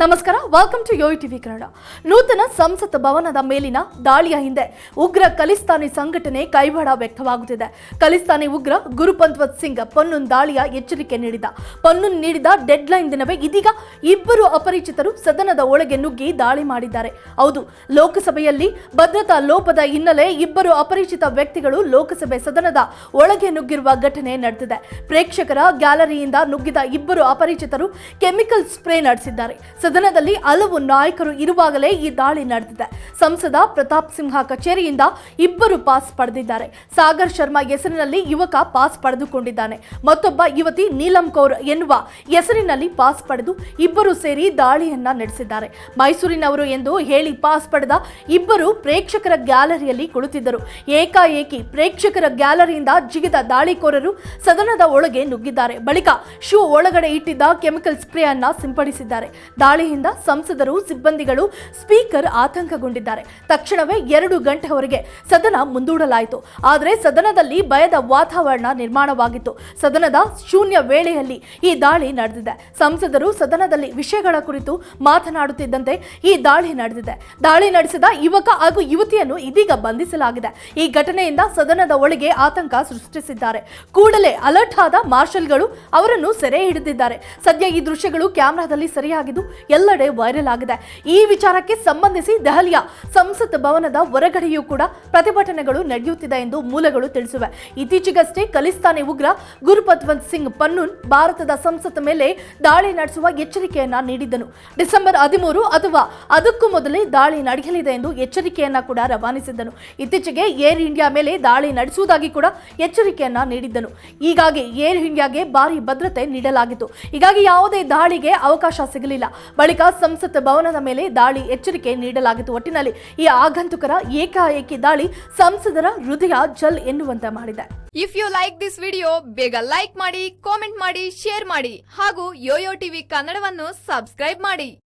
ನಮಸ್ಕಾರ welcome to ಯೋಯ್ TV Kannada. ನೂತನ ಸಂಸತ್ ಭವನದ ಮೇಲಿನ ದಾಳಿಯ ಹಿಂದೆ ಉಗ್ರ ಖಲಿಸ್ತಾನಿ ಸಂಘಟನೆ ಕೈವಾಡ ವ್ಯಕ್ತವಾಗುತ್ತಿದೆ. ಖಲಿಸ್ತಾನಿ ಉಗ್ರ ಗುರುಪಂತ್ವತ್ ಸಿಂಗ್ ಪೊನ್ನೂನ್ ದಾಳಿಯ ಎಚ್ಚರಿಕೆ ನೀಡಿದ. ಪೊನ್ನೂನ್ ನೀಡಿದ ಡೆಡ್ ಲೈನ್ ದಿನವೇ ಇದೀಗ ಇಬ್ಬರು ಅಪರಿಚಿತರು ಸದನದ ಒಳಗೆ ನುಗ್ಗಿ ದಾಳಿ ಮಾಡಿದ್ದಾರೆ. ಹೌದು, ಲೋಕಸಭೆಯಲ್ಲಿ ಭದ್ರತಾ ಲೋಪದ ಹಿನ್ನೆಲೆ ಇಬ್ಬರು ಅಪರಿಚಿತ ವ್ಯಕ್ತಿಗಳು ಲೋಕಸಭೆ ಸದನದ ಒಳಗೆ ನುಗ್ಗಿರುವ ಘಟನೆ ನಡೆದಿದೆ. ಪ್ರೇಕ್ಷಕರ ಗ್ಯಾಲರಿಯಿಂದ ನುಗ್ಗಿದ ಇಬ್ಬರು ಅಪರಿಚಿತರು ಕೆಮಿಕಲ್ ಸ್ಪ್ರೇ ನಡೆಸಿದ್ದಾರೆ. ಸದನದಲ್ಲಿ ಹಲವು ನಾಯಕರು ಇರುವಾಗಲೇ ಈ ದಾಳಿ ನಡೆದಿದೆ. ಸಂಸದ ಪ್ರತಾಪ್ ಸಿಂಹ ಕಚೇರಿಯಿಂದ ಇಬ್ಬರು ಪಾಸ್ ಪಡೆದಿದ್ದಾರೆ. ಸಾಗರ್ ಶರ್ಮಾ ಹೆಸರಿನಲ್ಲಿ ಯುವಕ ಪಾಸ್ ಪಡೆದುಕೊಂಡಿದ್ದಾನೆ. ಮತ್ತೊಬ್ಬ ಯುವತಿ ನೀಲಂ ಕೌರ್ ಎನ್ನುವ ಹೆಸರಿನಲ್ಲಿ ಪಾಸ್ ಪಡೆದು ಇಬ್ಬರು ಸೇರಿ ದಾಳಿಯನ್ನ ನಡೆಸಿದ್ದಾರೆ. ಮೈಸೂರಿನವರು ಎಂದು ಹೇಳಿ ಪಾಸ್ ಪಡೆದ ಇಬ್ಬರು ಪ್ರೇಕ್ಷಕರ ಗ್ಯಾಲರಿಯಲ್ಲಿ ಕುಳಿತಿದ್ದರು. ಏಕಾಏಕಿ ಪ್ರೇಕ್ಷಕರ ಗ್ಯಾಲರಿಯಿಂದ ಜಿಗಿದ ದಾಳಿಕೋರರು ಸದನದ ಒಳಗೆ ನುಗ್ಗಿದ್ದಾರೆ. ಬಳಿಕ ಶೂ ಒಳಗಡೆ ಇಟ್ಟಿದ್ದ ಕೆಮಿಕಲ್ ಸ್ಪ್ರೇ ಅನ್ನ ಸಿಂಪಡಿಸಿದ್ದಾರೆ ದಾಳಿಯಿಂದ ಸಂಸದರು, ಸಿಬ್ಬಂದಿಗಳು, ಸ್ಪೀಕರ್ ಆತಂಕಗೊಂಡಿದ್ದಾರೆ. ತಕ್ಷಣವೇ ಎರಡು ಗಂಟೆವರೆಗೆ ಸದನ ಮುಂದೂಡಲಾಯಿತು. ಆದರೆ ಸದನದಲ್ಲಿ ಭಯದ ವಾತಾವರಣ ನಿರ್ಮಾಣವಾಗಿತ್ತು. ಸದನದ ಶೂನ್ಯ ವೇಳೆಯಲ್ಲಿ ಈ ದಾಳಿ ನಡೆದಿದೆ. ಸಂಸದರು ಸದನದಲ್ಲಿ ವಿಷಯಗಳ ಕುರಿತು ಮಾತನಾಡುತ್ತಿದ್ದಂತೆ ಈ ದಾಳಿ ನಡೆದಿದೆ. ದಾಳಿ ನಡೆಸಿದ ಯುವಕ ಹಾಗೂ ಯುವತಿಯನ್ನು ಇದೀಗ ಬಂಧಿಸಲಾಗಿದೆ. ಈ ಘಟನೆಯಿಂದ ಸದನದ ಒಳಗೆ ಆತಂಕ ಸೃಷ್ಟಿಸಿದ್ದಾರೆ. ಕೂಡಲೇ ಅಲರ್ಟ್ ಆದ ಮಾರ್ಷಲ್ಗಳು ಅವರನ್ನು ಸೆರೆ ಹಿಡಿದಿದ್ದಾರೆ. ಸದ್ಯ ಈ ದೃಶ್ಯಗಳು ಕ್ಯಾಮೆರಾದಲ್ಲಿ ಸರಿಯಾಗಿದ್ದು ಎಲ್ಲೆಡೆ ವೈರಲ್ ಆಗಿದೆ. ಈ ವಿಚಾರಕ್ಕೆ ಸಂಬಂಧಿಸಿ ದೆಹಲಿಯ ಸಂಸತ್ ಭವನದ ಹೊರಗಡೆಯೂ ಕೂಡ ಪ್ರತಿಭಟನೆಗಳು ನಡೆಯುತ್ತಿದೆ ಎಂದು ಮೂಲಗಳು ತಿಳಿಸಿವೆ. ಇತ್ತೀಚೆಗಷ್ಟೇ ಖಲಿಸ್ತಾನಿ ಉಗ್ರ ಗುರುಪತ್ವಂತ್ ಸಿಂಗ್ ಪನ್ನೂನ್ ಭಾರತದ ಸಂಸತ್ ಮೇಲೆ ದಾಳಿ ನಡೆಸುವ ಎಚ್ಚರಿಕೆಯನ್ನ ನೀಡಿದ್ದನು. ಡಿಸೆಂಬರ್ ಹದಿಮೂರು ಅಥವಾ ಅದಕ್ಕೂ ಮೊದಲೇ ದಾಳಿ ನಡೆಯಲಿದೆ ಎಂದು ಎಚ್ಚರಿಕೆಯನ್ನ ಕೂಡ ರವಾನಿಸಿದ್ದನು. ಇತ್ತೀಚೆಗೆ ಏರ್ ಇಂಡಿಯಾ ಮೇಲೆ ದಾಳಿ ನಡೆಸುವುದಾಗಿ ಕೂಡ ಎಚ್ಚರಿಕೆಯನ್ನ ನೀಡಿದ್ದನು. ಹೀಗಾಗಿ ಏರ್ ಇಂಡಿಯಾಗೆ ಭಾರಿ ಭದ್ರತೆ ನೀಡಲಾಗಿತ್ತು. ಹೀಗಾಗಿ ಯಾವುದೇ ದಾಳಿಗೆ ಅವಕಾಶ ಸಿಗಲಿಲ್ಲ. ಬಳಿಕ ಸಂಸತ್ ಭವನದ ಮೇಲೆ ದಾಳಿ ಎಚ್ಚರಿಕೆ ನೀಡಲಾಗಿತ್ತು. ಒಟ್ಟಿನಲ್ಲಿ ಈ ಆಗಂತುಕರ ಏಕಾಏಕಿ ದಾಳಿ ಸಂಸದರ ಹೃದಯ ಜಲ್ ಎನ್ನುವಂತೆ ಮಾಡಿದೆ. If you like this video ಬೇಗ ಲೈಕ್ ಮಾಡಿ ಕಾಮೆಂಟ್ ಮಾಡಿ ಶೇರ್ ಮಾಡಿ ಹಾಗೂ ಯೋಯೋ ಟಿವಿ ಕನ್ನಡವನ್ನು ಸಬ್ಸ್ಕ್ರೈಬ್ ಮಾಡಿ.